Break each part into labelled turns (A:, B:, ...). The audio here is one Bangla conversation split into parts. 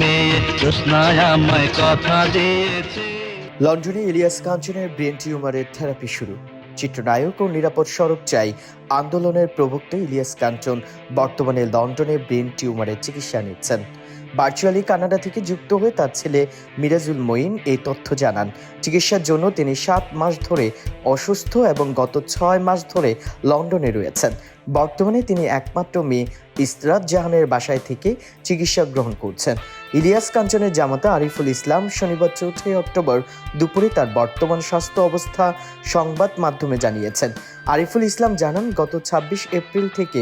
A: মেয়ে আমায় কথা দিয়েছে।
B: লন্ডনে ইলিয়াস কাঞ্চনের ব্রেন টিউমারের থেরাপি শুরু। চিত্রনায়ক ও নিরাপদ সড়ক চাই আন্দোলনের প্রবক্তা ইলিয়াস কাঞ্চন, বর্তমানে লন্ডনে ব্রেন টিউমারের চিকিৎসা নিচ্ছেন। ভার্চুয়ালি কানাডা থেকে যুক্ত হয়ে তার ছেলে মিরাজুল মঈন এই তথ্য জানান। চিকিৎসার জন্য তিনি সাত মাস ধরে অসুস্থ এবং গত ছয় মাস ধরে লন্ডনে রয়েছেন। বর্তমানে তিনি একমাত্র মেয়ে ইসরাত জাহানের বাসায় থেকে চিকিৎসা গ্রহণ করছেন। ইলিয়াস কাঞ্চনের জামাতা আরিফুল ইসলাম শনিবার চৌঠই অক্টোবর দুপুরে তার বর্তমান স্বাস্থ্য অবস্থা সংবাদ মাধ্যমে জানিয়েছেন। আরিফুল ইসলাম জানান, গত ছাব্বিশ এপ্রিল থেকে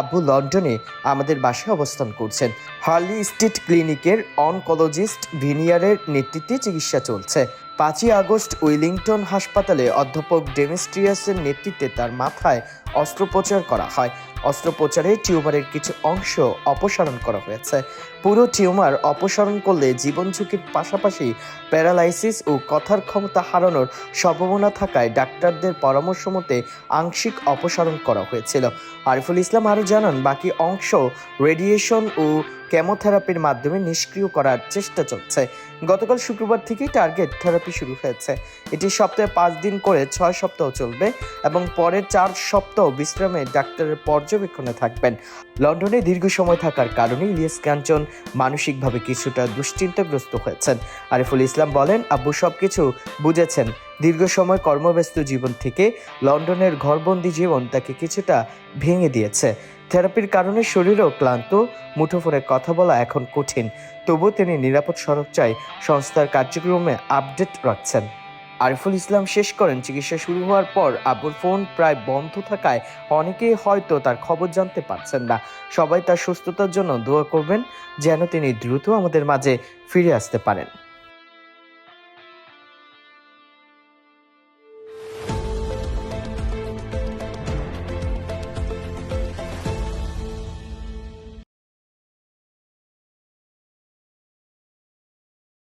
B: আব্বু লন্ডনে আমাদের বাসায় অবস্থান করছেন। হার্লি স্ট্রিট ক্লিনিকের অনকোলজিস্ট ভিনিয়ারের নেতৃত্বে চিকিৎসা চলছে। পাঁচই আগস্ট উইলিংটন হাসপাতালে অধ্যাপক ডেমিস্ট্রিয়াসের নেতৃত্বে তার মাথায় অস্ত্রোপচার করা হয়। অস্ত্রোপচারে টিউমারের কিছু অংশ অপসারণ করা হয়েছে। পুরো টিউমার অপসারণ করলে জীবন ঝুঁকির পাশাপাশি প্যারালাইসিস ও কথার ক্ষমতা হারানোর সম্ভাবনা থাকায় ডাক্তারদের পরামর্শ মতে আংশিক অপসারণ করা হয়েছিল। আরিফুল ইসলাম আরও জানান, বাকি অংশ, রেডিয়েশন ও কেমোথেরাপির মাধ্যমে নিষ্ক্রিয় করার চেষ্টা চলছে। গতকাল শুক্রবার থেকেই টার্গেট থেরাপি শুরু হয়েছে। এটি সপ্তাহে পাঁচ দিন করে ছয় সপ্তাহ চলবে এবং পরের চার সপ্তাহ বিশ্রামে ডাক্তারের পর্যবেক্ষণে থাকবেন। লন্ডনে দীর্ঘ সময় থাকার কারণে ইলিয়াস কাঞ্চন মানসিকভাবে কিছুটা দুশ্চিন্তাগ্রস্ত হয়েছেন। আরিফুল ইসলাম বলেন, আব্বু সবকিছু বুঝেছেন। দীর্ঘ সময় কর্মব্যস্ত জীবন থেকে লন্ডনের ঘরবন্দি জীবন তাকে কিছুটা ভেঙে দিয়েছে। থেরাপির কারণে শরীরও ক্লান্ত, মুঠোফোনে কথা বলা এখন কঠিন। তবুও তিনি নিরাপদ সড়ক চাই সংস্থার কার্যক্রমে আপডেট রাখছেন। আরিফুল ইসলাম শেষ করেন, চিকিৎসা শুরু হওয়ার পর আব্বুর ফোন প্রায় বন্ধ থাকায় অনেকেই হয়তো তার খবর জানতে পারছেন না। সবাই তার সুস্থতার জন্য দোয়া করবেন, যেন তিনি দ্রুত আমাদের মাঝে ফিরে আসতে পারেন।